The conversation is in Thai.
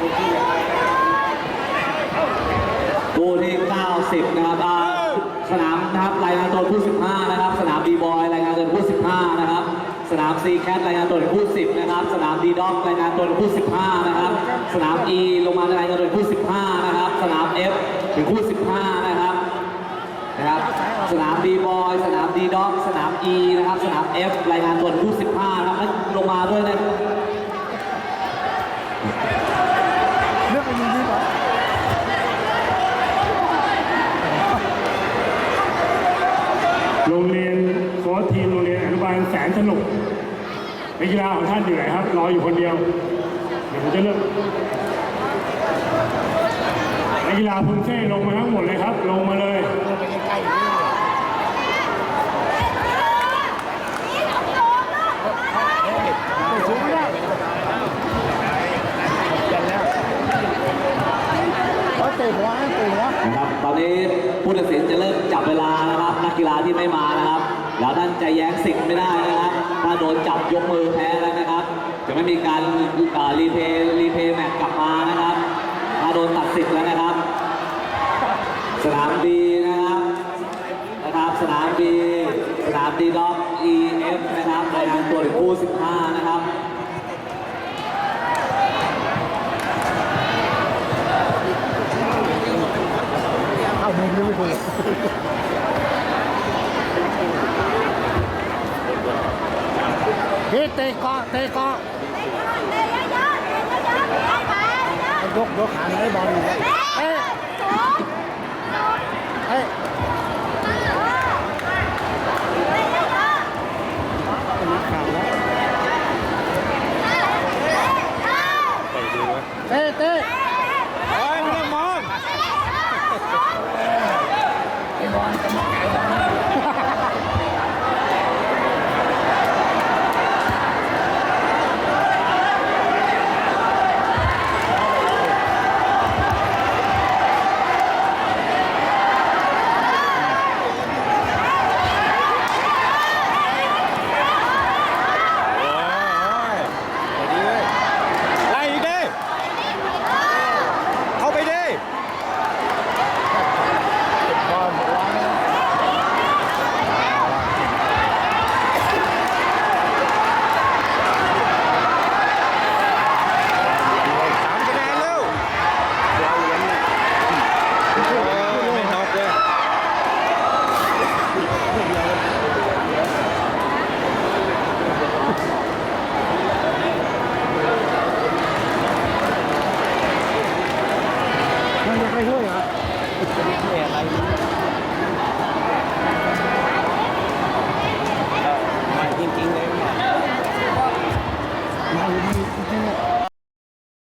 ตัวที่ 90 นะครับสนามนะครับรายงานตัวผู้ 15 นะครับ สนามบีบอยรายงานตัวผู้ 15 นะครับ สนามซีแคทรายงานตัวผู้ 10 นะครับ สนามดีด็อกรายงานตัวผู้ 15 นะครับ สนามอีลงมารายงานตัวผู้ 15 นะครับ สนามเอฟถึงผู้ 15 นะครับนะครับสนามบีบอยสนามดีด็อกสนามอีนะครับ สนามเ F รายงานตัวผู้ 15 นะครับลงมาด้วยนะ โรงเรียนโค้ชทีมโรงเรียนอนุบาลแสนสนุกนักกีฬาของท่านอยู่ไหนครับ รออยู่คนเดียว เดี๋ยวผมจะเลือกนักกีฬาพุนเซ่ลงมาทั้งหมดเลยครับ ลงมาเลยไปใกล้ๆนี่ไปสูงไม่ได้ยันแล้วเตะหัวให้เตะหัว นะครับ ตอนนี้ผู้ตัดสินจะเริ่มจับเวลานะครับ นักกีฬาที่ไม่มานะครับ แล้วท่านจะแย้งสิทธิ์ไม่ได้นะครับ ถ้าโดนจับยกมือแพ้แล้วนะครับ จะไม่มีการรีเพย์รีเพย์แมตช์กลับมานะครับ ถ้าโดนตัดสิทธิ์แล้วนะครับ สนามดีนะครับนะครับสนามดีสนามดีด็อก EF นะครับรายงานตัวถึงคู่15 นะครับ เอามุมนี้ไม่คุยเฮ้ยเตะเกาะเตะเกาะยกยกขาไหนบอลอยู่เอ้ยเอ้ยนักข่าวแล้วเตะเตะ ไล่อีกดิเข้าไปดิ บอลวางนะ สามคะแนนเร็วเออ ไม่น็อกเลยมันจะไปช่วยเหรออะไร